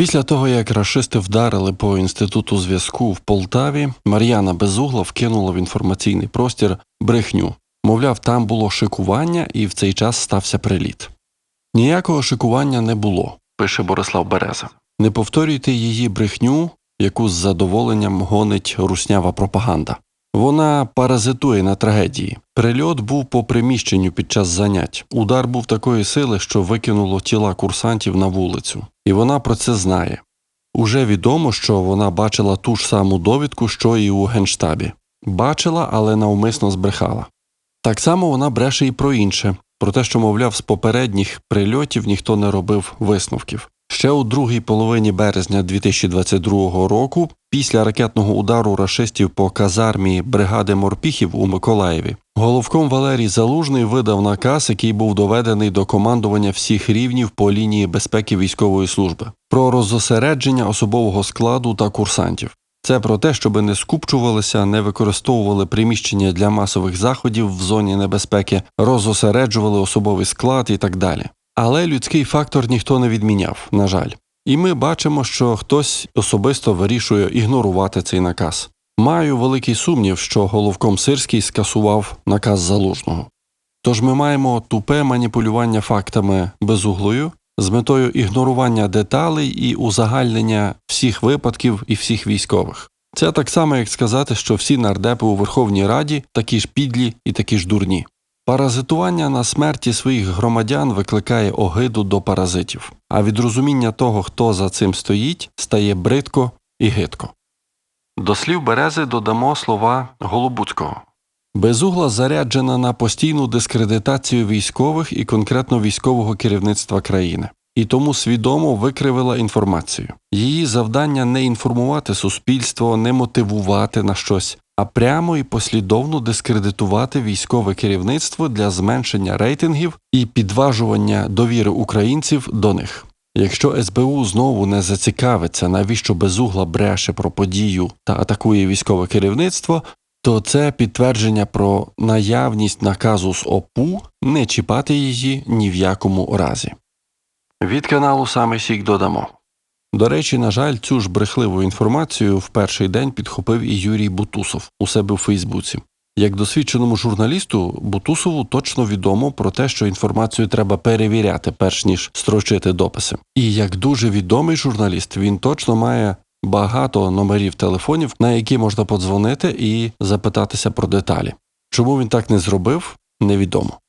Після того, як рашисти вдарили по інституту зв'язку в Полтаві, Мар'яна Безугла вкинула в інформаційний простір брехню. Мовляв, там було шикування, і в цей час стався приліт. Ніякого шикування не було, пише Борислав Береза. Не повторюйте її брехню, яку з задоволенням гонить руснява пропаганда. Вона паразитує на трагедії. Прильот був по приміщенню під час занять. Удар був такої сили, що викинуло тіла курсантів на вулицю. І вона про це знає. Уже відомо, що вона бачила ту ж саму довідку, що і у генштабі. Бачила, але навмисно збрехала. Так само вона бреше і про інше, про те, що, мовляв, з попередніх прильотів ніхто не робив висновків. Ще у другій половині березня 2022 року, після ракетного удару рашистів по казармі бригади морпіхів у Миколаєві, головком Валерій Залужний видав наказ, який був доведений до командування всіх рівнів по лінії безпеки військової служби, про розосередження особового складу та курсантів. Це про те, щоб не скупчувалися, не використовували приміщення для масових заходів в зоні небезпеки, розосереджували особовий склад і так далі. Але людський фактор ніхто не відміняв, на жаль. І ми бачимо, що хтось особисто вирішує ігнорувати цей наказ. Маю великий сумнів, що головком Сирський скасував наказ залужного. Тож ми маємо тупе маніпулювання фактами безуглою з метою ігнорування деталей і узагальнення всіх випадків і всіх військових. Це так само, як сказати, що всі нардепи у Верховній Раді такі ж підлі і такі ж дурні. Паразитування на смерті своїх громадян викликає огиду до паразитів, а від розуміння того, хто за цим стоїть, стає бридко і гидко. До слів Берези додамо слова Голобуцького. Безугла заряджена на постійну дискредитацію військових і конкретно військового керівництва країни, і тому свідомо викривила інформацію. Її завдання не інформувати суспільство, не мотивувати на щось, а прямо і послідовно дискредитувати військове керівництво для зменшення рейтингів і підважування довіри українців до них. Якщо СБУ знову не зацікавиться, навіщо безугла бреше про подію та атакує військове керівництво, то це підтвердження про наявність наказу з ОПУ не чіпати її ні в якому разі. Від каналу саме Сік додамо. До речі, на жаль, цю ж брехливу інформацію в перший день підхопив і Юрій Бутусов у себе в Фейсбуці. Як досвідченому журналісту, Бутусову точно відомо про те, що інформацію треба перевіряти, перш ніж строчити дописи. І як дуже відомий журналіст, він точно має багато номерів телефонів, на які можна подзвонити і запитатися про деталі. Чому він так не зробив, невідомо.